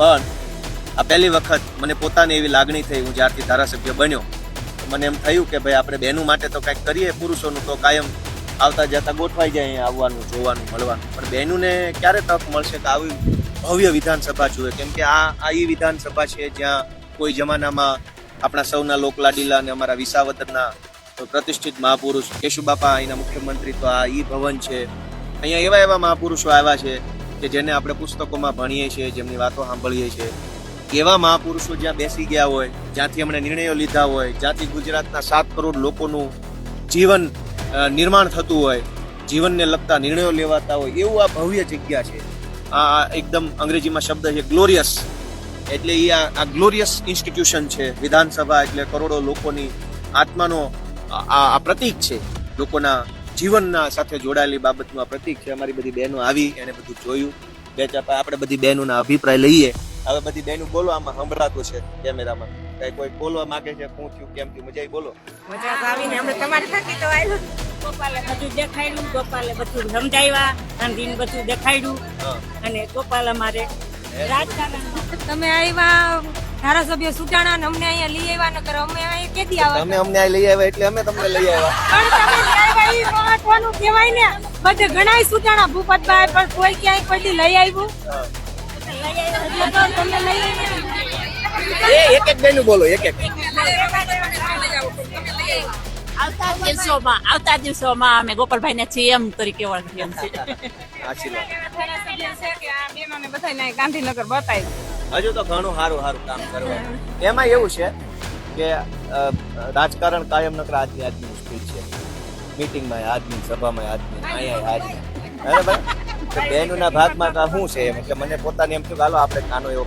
પણ આ પહેલી વખત મને પોતાને એવી લાગણી થઈ, હું જ્યારથી ધારાસભ્ય બન્યો મને એમ થયું કે ભાઈ આપણે બહેનો માટે તો કંઈક કરીએ, પુરુષોનું તો કાયમ આવતા જતા ગોઠવાઈ જાય અહીંયા આવવાનું, જોવાનું, મળવાનું. પણ બહેનોને ક્યારે તક મળશે કે આવી ભવ્ય વિધાનસભા જોઈએ કેમ કે આ આ એ વિધાનસભા છે જ્યાં કોઈ જમાનામાં આપણા સૌના લોકલાડીલા અને અમારા વિસાવદરના પ્રતિષ્ઠિત મહાપુરુષ, કેશુબાપા અહીંના મુખ્યમંત્રી તો આ ઈ ભવન છે. અહીંયા એવા એવા મહાપુરુષો આવ્યા છે કે જેને આપણે પુસ્તકોમાં ભણીએ છીએ, જેમની વાતો સાંભળીએ છીએ. એવા મહાપુરુષો જ્યાં બેસી ગયા હોય, જ્યાંથી એમણે નિર્ણયો લીધા હોય, જ્યાંથી ગુજરાતના સાત કરોડ લોકોનું જીવન નિર્માણ થતું હોય, જીવનને લગતા નિર્ણયો લેવાતા હોય, એવું આ ભવ્ય જગ્યા છે. આ એકદમ અંગ્રેજીમાં શબ્દ છે ગ્લોરિયસ એટલે એ આ ગ્લોરિયસ ઇન્સ્ટિટ્યુશન છે, વિધાનસભા એટલે કરોડો લોકોની આત્માનો આ પ્રતીક છે, લોકોના જીવનના સાથે જોડાયેલી બાબતનું આ પ્રતીક છે. અમારી બધી બહેનો આવી એને બધું જોયું. બે ચાર આપણે બધી બહેનોના અભિપ્રાય લઈએ. હવે બધી બહેનો બોલો આમાં સંભળાતું છે કેમેરામાં. કઈ કોઈ બોલવા માંગે છે? શું થયું? કેમ થયું? મજા બોલો. મજા આવીને હમણાં તમારી થકી તો આવ્યું ગોપાલે બધું દેખાડ્યું ગોપાલે બધું સમજાવ્યા ગાંધીને બધું દેખાડ્યું અને ગોપાલ અમારે તમે આવ્યા ધારાસભ્ય સુટાણા ને અમને અહીંયા લઈ આવ્યા નકર અમે અહીંયા કેદી આવ્યા તમે અમને લઈ આવ્યા એટલે અમે તમને લઈ આવ્યા. ઈ મહત્વનું કહેવાય ને બધે ઘણાય સુતાણા ભૂપતભાઈ પણ કોઈ ક્યાંય કોઈ લઈ આવ્યું. એ એક એક બેનું બોલો એક એક. આવતા દિવસોમાં આવતા દિવસોમાં અમે ગોપાલભાઈને સીએમ તરીકે ઓળખીએ છીએ. છે કે આ બેનોને બધાને ગાંધીનગર બતાવી હજુ તો ઘણું સારું સારું કામ કરવાનું. એમાં એવું છે કે રાજકારણ કાયમ નકર આજની આજની મુશ્કેલ છે. મીટિંગમાં આજની સભામાં આજની અહીંયા આજની બરાબર? બહેનોના ભાગમાં શું છે? એમ એટલે મને પોતાને એમ થયું કે હાલો, આપણે નાનો એવો